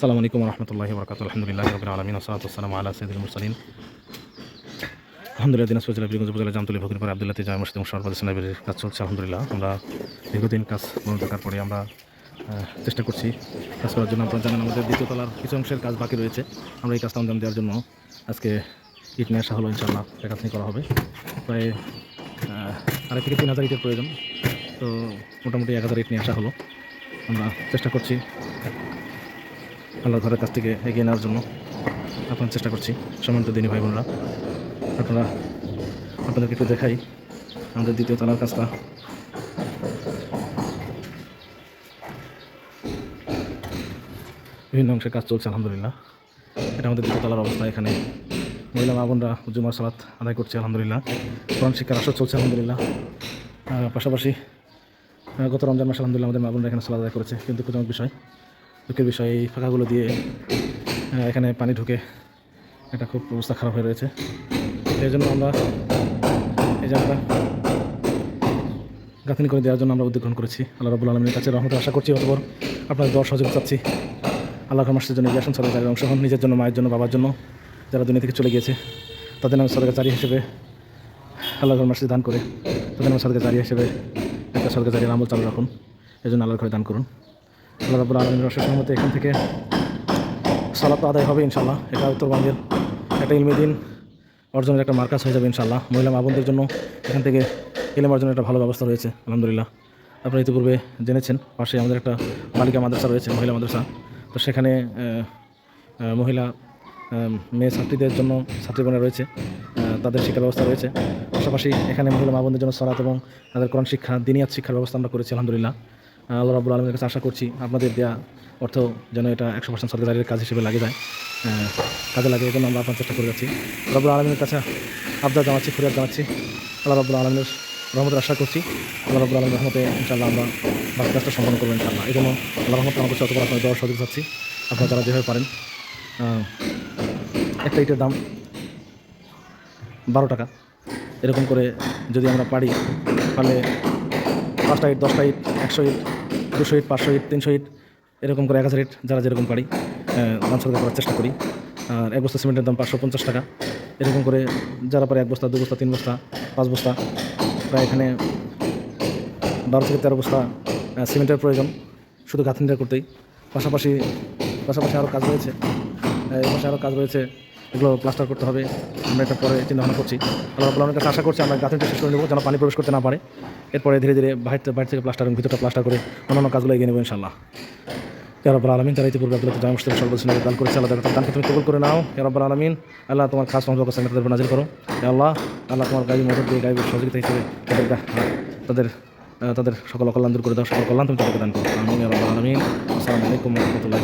আসসালামু আলাইকুম রহমতুল্লাহ বরকাত আলহামদুলিল্লাহ রবিন আলমিন আসসালাতু আসসালামু আলা সৈদুল মুরসালিন। আলহামদুলিল্লাহ, দিনাজপুর জেলা বীরগঞ্জ উপজেলা জামতলি ফকির পরে আবদুল্লাহ জামা মসজিদ সরকার লাইব্রেরির কাজ চলছে। আলহামদুলিল্লাহ, আমরা দীর্ঘদিন কাজ বন্ধ থাকার পরে আমরা চেষ্টা করছি কাজ করার জন্য। আপনারা জানেন আমাদের দ্বিতীয় তলার কিছু অংশের কাজ বাকি রয়েছে। আমরা এই কাজটা অঞ্জাম দেওয়ার জন্য আজকে ইট নিয়ে আসা হলো ইনশাল্লাহ দেখাশনি করা হবে। প্রায় আড়াই থেকে তিন হাজার ইটের প্রয়োজন। তো মোটামুটি এক হাজার ইট নিয়ে আসা হলো। আমরা চেষ্টা করছি আল্লাহর ঘরের কাছ থেকে এগিয়ে নেওয়ার জন্য আপনার চেষ্টা করছি। সম্মানিত দিনী ভাই বোনরা, আপনারা, আপনাদেরকে একটু দেখাই আমাদের দ্বিতীয় তলার কাজটা। বিভিন্ন অংশে কাজ চলছে, আলহামদুলিল্লাহ। এটা আমাদের দ্বিতীয় তলার অবস্থা এখানে। মহিলা মা বোনরা জুমার সালাত আদায় করছে, আলহামদুলিল্লাহ। কোরআন শিক্ষার আসর চলছে, আলহামদুলিল্লাহ। পাশাপাশি গত রমজান মাস আলহামদুলিল্লাহ আমাদের মা বোনরা এখানে সালাদ আদায় করেছে, কিন্তু দুঃখজনক বিষয় দুঃখের বিষয়, এই ফাঁকাগুলো দিয়ে এখানে পানি ঢুকে এটা খুব অবস্থা খারাপ হয়ে রয়েছে। এই জন্য আমরা এই আমরা গাঁথনি করে দেওয়ার জন্য আমরা উদ্যোগ গ্রহণ করেছি। আল্লাহ রবুল আলমীর কাছে রহমতে আশা করছি, অতপর আপনাদের দশ সহযোগ চাচ্ছি। আল্লাহ মাসের জন্য গ্যাসন সরকারের অংশ হন, নিজের জন্য, মায়ের জন্য, বাবার জন্য, যারা দুনিয়া থেকে চলে গিয়েছে, তাদের নামে সরকার জারি হিসেবে আল্লাহ মাসে দান করে, তাদের নামে সরকার জারি হিসেবে একটা সরকার জারি আমল চালু রাখুন। এই জন্য আল্লাহর ঘরে দান করুন। আল্লাহ রবুল আলমীর রসের এখান থেকে সালাত আদায় হবে ইনশাল্লাহ এটা উত্তরবঙ্গের একটা ইলমে দিন অর্জনের একটা মার্কাস হয়ে যাবে ইনশাল্লাহ মহিলা মা বোনদের জন্য এখান থেকে ইলম অর্জনের একটা ভালো ব্যবস্থা রয়েছে, আলহামদুলিল্লাহ। আপনারা ইতিপূর্বে জেনেছেন, পাশে আমাদের একটা বালিকা মাদ্রাসা রয়েছে, মহিলা মাদ্রাসা। তো সেখানে মহিলা মেয়ে ছাত্রীদের জন্য ছাত্রীগণে রয়েছে তাদের শিক্ষা ব্যবস্থা রয়েছে। পাশাপাশি এখানে মহিলা মা জন্য সরাত এবং তাদের কোরআন শিক্ষা, দিনিয়াত শিক্ষার ব্যবস্থা আমরা করেছি, আলহামদুলিল্লাহ। আল্লাহ রাবুল আলমের কাছে আশা করছি আপনাদের দেওয়া অর্থ যেন এটা একশো পার্সেন্ট সরকারের কাজ হিসেবে লাগে যায়। কাজে লাগে এই জন্য আমরা আপনার চেষ্টা করে যাচ্ছি। রবুল আলমের কাছে আবদার জানাচ্ছি, ফরিয়াদ জানাচ্ছি। আল্লাহ রবুল আলমের রহমতের আশা করছি। আল্লাহ রবুল আলমের রহমতে ইনশাআল্লাহ আমরা বাকি কাজটা সম্পন্ন করব ইনশাআল্লাহ। এই জন্য আল্লাহ রহমত আমার কাছে আপনার দেওয়ার সহযোগ চাচ্ছি আপনারা যারা যেভাবে পারেন একটা ইটের দাম বারো টাকা। এরকম করে যদি আমরা পারি, তাহলে পাঁচটা ইট, দশটা ইট, একশো ইট দুশো ইট পাঁচশো ইট তিনশো ইট এরকম করে এক হাজার ইট যারা যেরকম পারি দাম করার চেষ্টা করি। আর এক বস্তা সিমেন্টের দাম পাঁচশো পঞ্চাশ টাকা। এরকম করে যারা পারে এক বস্তা, দু বস্তা, তিন বস্তা, পাঁচ বস্তা, প্রায় এখানে বারো থেকে তেরো বস্তা সিমেন্টের প্রয়োজন। শুধু গাঁথনিটা করতেই। পাশাপাশি পাশাপাশি আরও কাজ রয়েছে। এই পাশে আরও কাজ রয়েছে এগুলো প্লাস্টার করতে হবে। আমরা এটা পরে চিন্তা ভাবনা করছি। আল্লাহ রাব্বুল কাছে আশা করছি আমরা গাঁথনিটা শেষ করে নেব, যেন পানি প্রবেশ করতে না পারে। এরপরে ধীরে ধীরে বাইরে বাইরে থেকে প্লাস্টার এবং ভিতরটা প্লাস্টার করে অন্যান্য কাজগুলো এগিয়ে নেব ইনশাল্লাহ ইয়ারব্বাল আলমিন যারা ইতিপূর্বে আব্দুল্লাহ জামা মুসলিম সর্বদিন দান করেছে, আল্লাহ তাদের দানকে তুমি কবুল করে নাও। ইয়ারব্বাল আলমিন, আল্লাহ তোমার খাস মহব্বত কাছে তাদের নাজিল করো। আল্লাহ আল্লাহ তোমার গাড়ি মদত দিয়ে গাড়ির সহযোগিতা হিসেবে তাদের তাদের তাদের সকল কল্যাণ দূর করে দাও, সকল কল্যাণ তুমি তাদেরকে দান করো। আমিন ইয়ারব্বাল আলমিন। আসসালামু আলাইকুম রহমতুল্লাহ